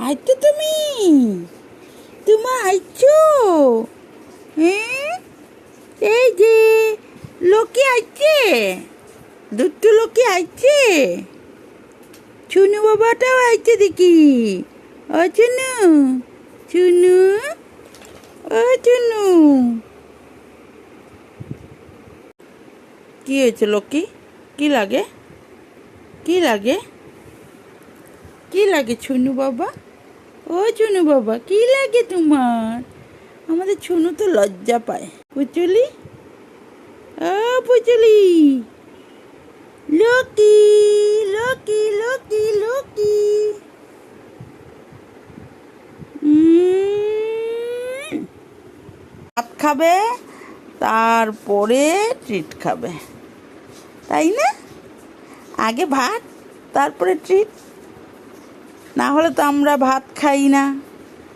আইছো তুমি। তোমা আইছো? হ্যাঁ এই যে, লোকে আইছে। দুটো লোকে আইছে। চুনু বাবাটাও আইছে দেখি। ও চুনু চুনু, ও চুনু। কি হয়েছে লক্ষ্মী কি লাগে? কি লাগে? কি লাগে ছুনু বাবা? ও চুনু বাবা, কি লাগে তোমার? আমাদের ছুনু তো লজ্জা পায়। পুচুলি? ও পুচুলি। Lucky Lucky Lucky Lucky. ভাত খাবে, তারপরে ট্রিট খাবে। তাই না? আগে ভাত, তারপরে ট্রিট না হলে তো আমরা ভাত খাই না।